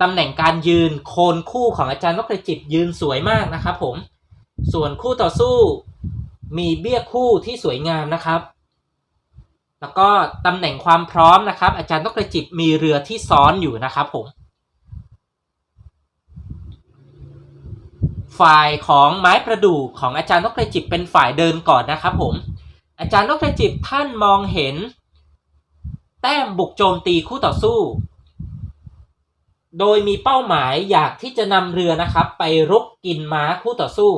ตำแหน่งการยืนโคนคู่ของอาจารย์นกกระจิบยืนสวยมากนะครับผม ส่วนคู่ต่อสู้มีเบี้ยคู่ที่สวยงามนะครับ แล้วก็ตำแหน่งความพร้อมนะครับ อาจารย์นกกระจิบมีเรือที่ซ้อนอยู่นะครับผม ฝ่ายของไม้ประดู่ของอาจารย์นกกระจิบเป็นฝ่ายเดินก่อนนะครับผม อาจารย์นกกระจิบท่านมองเห็น แต้มบุกโจมตีคู่ต่อสู้ โดยมีเป้าหมายอยากที่จะนำเรือนะครับ ไปรุกกินม้าคู่ต่อสู้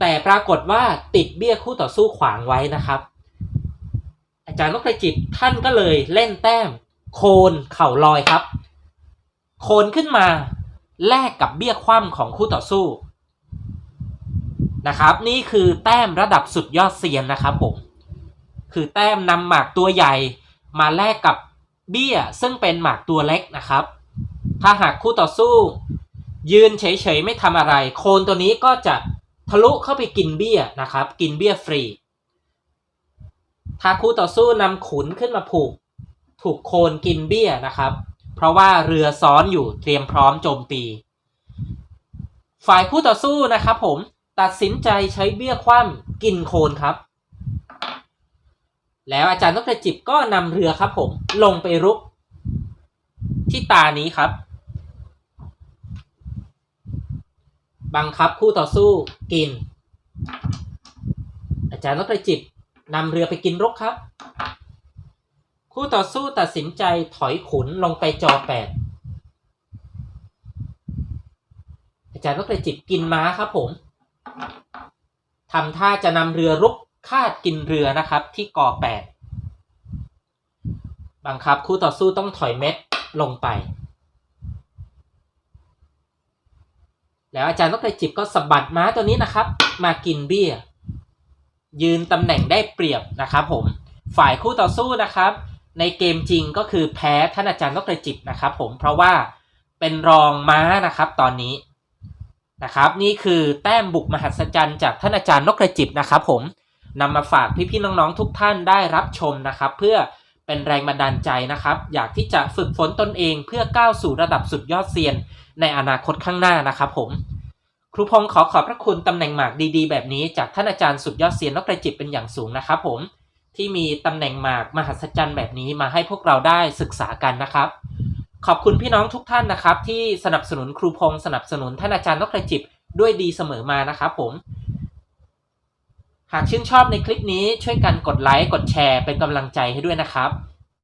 แต่ปรากฏว่าติดเบี้ยคู่ต่อสู้ขวางไว้นะครับ อาจารย์นกกระจิบท่านก็เลยเล่นแต้ม โคนเข่าลอยครับ โคนขึ้นมาแลกกับเบี้ยคว่ำของคู่ต่อสู้นะครับ นี่คือแต้มระดับสุดยอดเซียนนะครับผมคือแต้มนำหมากตัวใหญ่มาแลกกับเบี้ยซึ่งเป็นหมากตัวเล็กนะครับ ถ้าหากคู่ต่อสู้ ยืนเฉยๆไม่ทำอะไร โคนตัวนี้ก็จะทะลุเข้าไปกินเบี้ยนะครับ กินเบี้ยฟรี ถ้าคู่ต่อสู้นำขุนขึ้นมาผูก ถูกโคนกินเบี้ยนะครับ เพราะว่าเรือซ้อนอยู่เตรียมพร้อมโจมตี ฝ่ายคู่ต่อสู้นะครับ ผมตัดสินใจใช้เบี้ยคว่ำกินโคนครับ แล้วอาจารย์นกกระจิบก็นำเรือครับผม ลงไปรุกที่ตานี้ครับ บังคับคู่ต่อสู้กิน อาจารย์นกกระจิบนำเรือไปกินรกครับ คู่ต่อสู้ตัดสินใจถอยขุนลงไปจอแปดอาจารย์นกกระจิบกินม้าครับผมทำท่าจะนำเรือรุกคาดกินเรือนะครับ ที่กอแปดบังคับคู่ต่อสู้ต้องถอยเม็ดลงไป แล้วอาจารย์นกกระจิบก็สะบัดม้าตัวนี้นะครับ มากินเบี้ย ยืนตำแหน่งได้เปรียบนะครับผมฝ่ายคู่ต่อสู้นะครับ ในเกมจริงก็คือแพ้ท่านอาจารย์นกกระจิบนะครับ ผมเพราะว่าเป็นรองม้านะครับตอนนี้นะครับนี่คือแต้มบุกมหัศจรรย์จากท่านอาจารย์นกกระจิบนะครับ ผมนำมาฝากพี่ๆน้องๆทุกท่านได้รับชมนะครับ เพื่อ เป็นแรงบันดาลใจนะครับ อยากที่จะฝึกฝนตนเองเพื่อก้าวสู่ระดับสุดยอดเซียน ในอนาคตข้างหน้านะครับผม ครูพงศ์ขอขอบพระคุณตำแหน่งหมากดีๆ แบบนี้ จากท่านอาจารย์สุดยอดเซียนนกกระจิบเป็นอย่างสูงนะครับผมที่มีตำแหน่งหมากมหัศจรรย์แบบนี้มาให้พวกเราได้ศึกษากันนะครับ ขอบคุณพี่น้องทุกท่านนะครับ ที่สนับสนุนครูพงศ์สนับสนุนท่านอาจารย์นกกระจิบด้วยดีเสมอมานะครับผม หากชื่นชอบในคลิปนี้ช่วยกันกดไลค์ กดแชร์เป็นกำลังใจให้ด้วยนะครับ